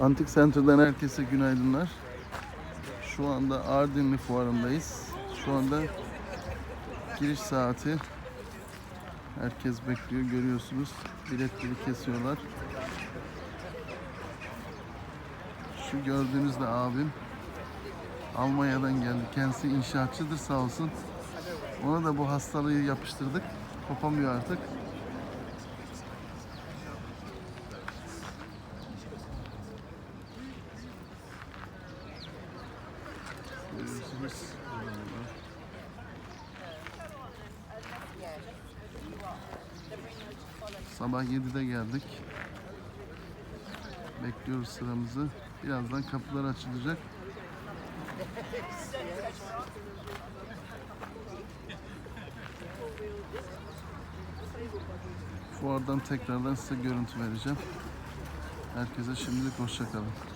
Antik Center'dan herkese günaydınlar. Şu anda Ardinli fuarındayız. Şu anda giriş saati. Herkes bekliyor görüyorsunuz. Biletleri kesiyorlar. Şu gördüğünüz de abim. Almanya'dan geldi. Kendisi inşaatçıdır sağ olsun. Ona da bu hastalığı yapıştırdık. Kopamıyor artık. Görüyorsunuz. Sabah 7'de geldik. Bekliyoruz sıramızı. Birazdan kapılar açılacak. Fuardan tekrardan size görüntü vereceğim. Herkese şimdilik hoşçakalın.